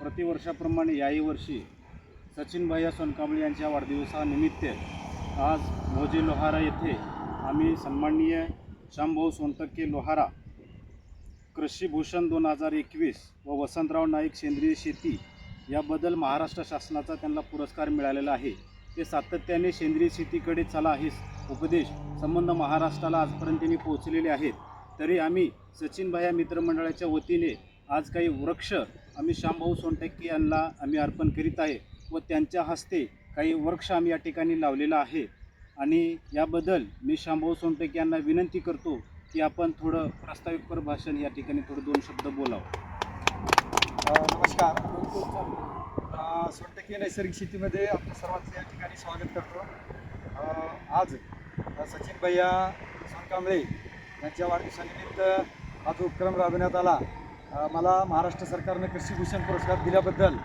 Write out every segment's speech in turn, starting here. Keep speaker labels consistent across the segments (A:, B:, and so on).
A: प्रतिवर्षाप्रमाणे याही वर्षी सचिन भैया सोनकांबळे यांच्या वाढदिवसानिमित्त आज मोजे लोहारा येथे आम्ही सन्माननीय शामभाऊ सोनटक्के लोहारा कृषीभूषण दोन हजार एकवीस व वसंतराव नाईक सेंद्रिय शेती याबद्दल महाराष्ट्र शासनाचा त्यांना पुरस्कार मिळालेला आहे. ते सातत्याने सेंद्रिय शेतीकडे चला हे उपदेश संबंध महाराष्ट्राला आजपर्यंत त्यांनी पोहोचलेले आहेत. तरी आम्ही सचिन भाया मित्रमंडळाच्या वतीने आज काही वृक्ष आम्ही श्यामभाऊ सोनटक्के यांना आम्ही अर्पण करीत आहे व त्यांच्या हस्ते काही वृक्ष आम्ही या ठिकाणी लावलेला आहे. आणि याबद्दल मी श्यामभाऊ सोनटक्के यांना विनंती करतो की आपण थोडं प्रास्ताविकपर भाषण या ठिकाणी थोडं दोन शब्द बोलावं.
B: नमस्कार. सोनटक्के नैसर्गिक शेतीमध्ये आपलं सर्वांचं या ठिकाणी स्वागत करतो. आज सचिन भैया सोनकांबळे यांच्या वाढदिवसानिमित्त हा जो उपक्रम राबवण्यात आला. मला महाराष्ट्र सरकारनं कृषीभूषण पुरस्कार दिल्याबद्दल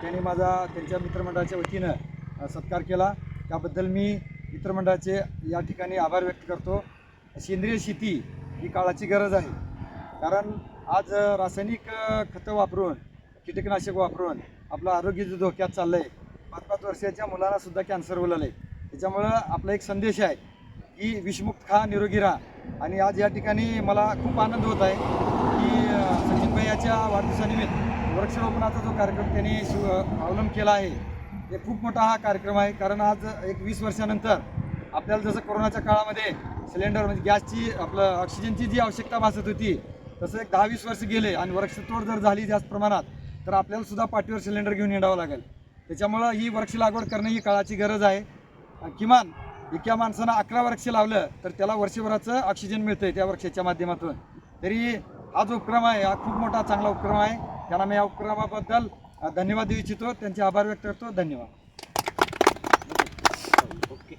B: त्यांनी माझा त्यांच्या मित्रमंडळाच्या वतीनं सत्कार केला. त्याबद्दल मी मित्रमंडळाचे या ठिकाणी आभार व्यक्त करतो. सेंद्रिय शेती ही काळाची गरज आहे. कारण आज रासायनिक खतं वापरून कीटकनाशक वापरून आपलं आरोग्य जो धोक्यात चाललं आहे पाच पाच वर्षाच्या मुलांना सुद्धा कॅन्सर उलालं आहे त्याच्यामुळं आपला एक संदेश आहे की विषमुक्त खा निरोगी राहा. आणि आज या ठिकाणी मला खूप आनंद होत आहे. सचिन भैयाच्या वाढदिवसानिमित्त वृक्षारोपणाचा जो कार्यक्रम त्यांनी शिव अवलंब केला आहे हे खूप मोठा हा कार्यक्रम आहे. कारण आज एक वीस वर्षानंतर आपल्याला जसं कोरोनाच्या काळामध्ये सिलेंडर म्हणजे गॅसची आपलं ऑक्सिजनची जी आवश्यकता भासत होती तसं एक दहा वीस वर्ष गेले आणि वृक्षतोड जर झाली जास्त प्रमाणात तर आपल्याला सुद्धा पाठीवर सिलेंडर घेऊन येणावं लागेल. त्याच्यामुळं ही वृक्ष लागवड करणं ही काळाची गरज आहे. किमान एका माणसानं अकरा वृक्ष लावलं तर त्याला वर्षभराचं ऑक्सिजन मिळतं आहे त्या वृक्षाच्या माध्यमातून. तरी हा जो उपक्रम आहे. हा खूप मोठा चांगला उपक्रम आहे. त्याला मी या उपक्रमाबद्दल धन्यवाद देऊ इच्छितो. त्यांचे आभार व्यक्त करतो. धन्यवाद. ओके.